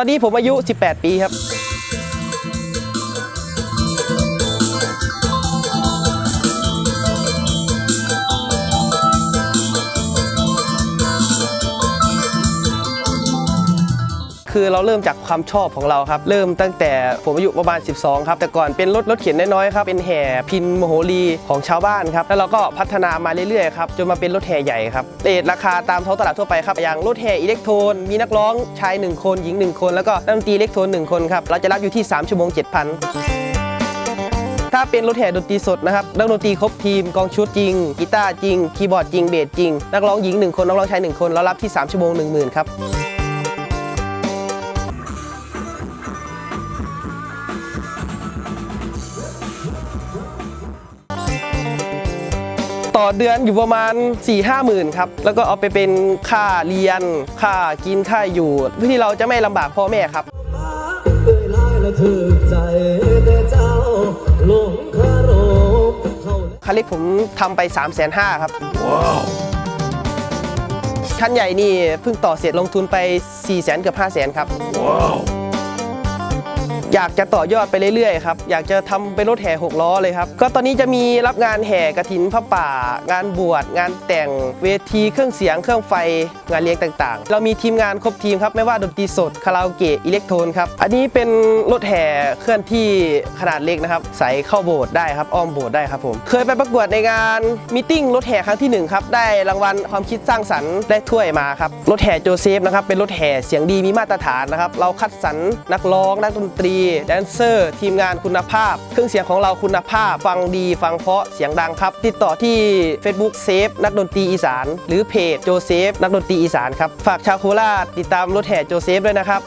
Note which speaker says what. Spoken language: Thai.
Speaker 1: อนนี้ผมอายุ 18 ปีครับ คือเราเริ่มจากความชอบของเราครับ เริ่มตั้งแต่ผมอายุประมาณ 12 ครับ แต่ก่อนเป็นรถรถเข็นน้อยๆครับ เป็นแห่พินโมโหรีของชาวบ้านครับ แล้วเราก็พัฒนามาเรื่อยๆครับ จนมาเป็นรถแห่ใหญ่ครับเรทราคาตามท้องตลาดทั่วไปครับ อย่างรถแห่อิเล็กโทรน มีนักร้องชาย 1 คน หญิง 1 คน แล้วก็นักดนตรีอิเล็กโทรน1คนครับ เราจะรับอยู่ที่ 3 ชั่วโมง 7,000ถ้าเป็นรถแห่ดนตรีสดนะครับนักดนตรีครบทีมกองชุดจริง กีตาร์จริง คีย์บอร์ดจริง เบสจริง นักร้องหญิง 1 คน นักร้องชาย 1 คน เรารับที่ 3 ชั่วโมง 10,000 ครับ ต่อเดือนอยู่ประมาณ 4 5หมื่นครับ แล้วก็เอาไปเป็นค่าเรียน ค่ากินค่าอยู่ เพื่อที่เราจะไม่ลำบากพ่อแม่ครับ
Speaker 2: เคยลายและถือใจแต่เจ้าหลงคารมเขาและ
Speaker 1: คันเล็กผมทำไป 3 5 0 0 0 0ครับคันใหญ่นี่เพิ่งต่อเสร็จลงทุนไป 4 0 0 0 0 0เกือบ5 0 0 0 0 0ครับ อยากจะต่อยอดไปเรื่อยๆครับอยากจะทำเป็นรถแห่6ล้อเลยครับก็ตอนนี้จะมีรับงานแห่กระถินพระป่า งานบวชงานแต่งเวทีเครื่องเสียงเครื่องไฟงานเลี้ยงต่างๆ เรามีทีมงานครบทีมครับไม่ว่าดนตรีสดคาราโอเกะอิเล็กโทรนครับอันนี้เป็นรถแห่เคลื่อนที่ขนาดเล็กนะครับใส่เข้าโบสถ์ได้ครับอ้อมโบสถ์ได้ครับผมเคยไปประกวดในงานมิ팅รถแห่ครั้งที่หนึ่งครับได้รางวัลความคิดสร้างสรรค์ได้ถ้วยมาครับรถแห่โจเซฟนะครับเป็นรถแห่เสียงดีมีมาตรฐานนะครับเราคัดสรรนักร้องนักดนตรีแดนเซอร์ทีมงานคุณภาพ เครื่องเสียงของเราคุณภาพ ฟังดีฟังเพาะเสียงดังครับ ติดต่อที่ Facebook เซฟนักดนตรีอีสาน หรือเพจโจเซฟนักดนตรีอีสานครับ ฝากชาวโคราชติดตามรถแห่โจเซฟด้วยนะครับ